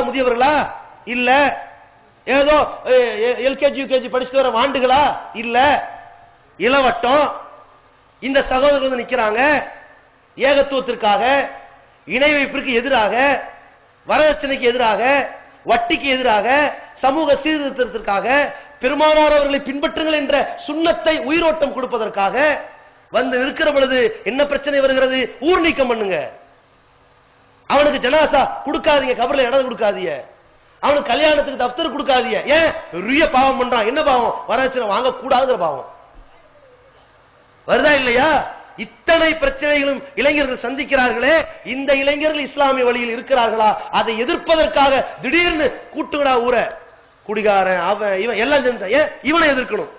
முதியவர்களா? இல்ல. ஏதோ LKG UKG படிச்சுட்டு வர ஆண்டுகளா இல்ல. இளவட்டம். இந்த சகோதரர்கள் வந்து நிக்கிறாங்க. ஏகத்துவத்திற்காக இணை வைப்பிற்கு எதிராக வரதட்சணைக்கு எதிராக வட்டிக்கு எதிராக சமூக சீர்திருத்தத்திற்காக பெருமானார் அவர்களை பின்பற்றுங்கள் என்ற சுண்ணத்தை உயிரோட்டம் கொடுப்பதற்காக வந்து நிற்கிற பொழுது என்ன பிரச்சனை வருகிறது? ஊர் நீக்கம் பண்ணுங்க. அவனுக்கு ஜனாசா கொடுக்காதீங்க கபர்ல இடம் கொடுக்காதீங்க. அவனுக்கு கல்யாணத்துக்கு தப்தர் கொடுக்காதீங்க. ஏன்? பெரிய பாவம் பண்றான். என்ன பாவம்? வரதட்சணை வாங்க கூடாதுங்கிற பாவம். வருதா இல்லையா? இத்தனை பிரச்சனைகளும் இளைஞர்கள் சந்திக்கிறார்களே இந்த இளைஞர்கள் இஸ்லாமிய வழியில் இருக்கிறார்களா? அதை எதிர்ப்பதற்காக திடீர்னு கூட்டுங்கடா ஊரை. குடிகாரன் அவன் இவன் எல்லாம் செஞ்சான் ஏன்? இவனை எதிர்க்கணும்.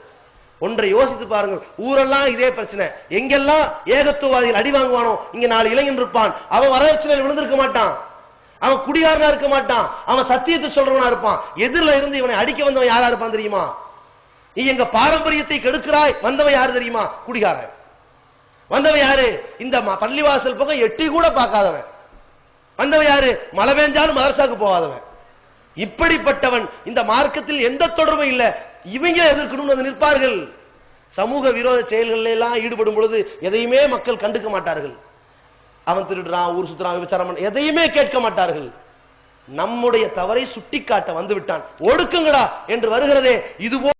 ஒன்றை யோசித்து பாருங்கள். ஊரெல்லாம் இதே பிரச்சனை. எங்கெல்லாம் ஏகத்துவவாதிகள் அடி வாங்குவானோ இங்க நாலு இளைஞன் இருப்பான். அவன் வரதட்சணையில் விழுந்திருக்க மாட்டான். அவன் குடியாரனா இருக்க மாட்டான். அவன் சத்தியத்தை சொல்றவனா இருப்பான். எதிரில் இருந்து இவனை அடிக்க வந்தவன் யாரா இருப்பான் தெரியுமா? நீ எங்க பாரம்பரியத்தை கெடுக்கிறாய் வந்தவன் யாரு தெரியுமா? குடிகாரன். வந்தவன் யாரு? இந்த பள்ளிவாசல் பக்கம் எட்டி கூட பார்க்காதவன். வந்தவன் யாரு? மழை பெஞ்சாலும் மதரசாக்கு போகாதவன். இப்படிப்பட்டவன் இந்த மார்க்கத்தில் எந்த தொடர்பும் இல்லை. இவங்க எதிர்க்கணும்னு வந்து நிற்பார்கள். சமூக விரோத செயல்களில் எல்லாம் ஈடுபடும் பொழுது எதையுமே மக்கள் கண்டுக்க மாட்டார்கள். அவன் திருடுறான் ஊர் சுத்துறான் விபச்சாரம் எதையுமே கேட்க மாட்டார்கள். நம்முடைய தவறை சுட்டிக்காட்ட வந்து விட்டான். ஒடுக்குங்கடா என்று வருகிறதே இதுபோ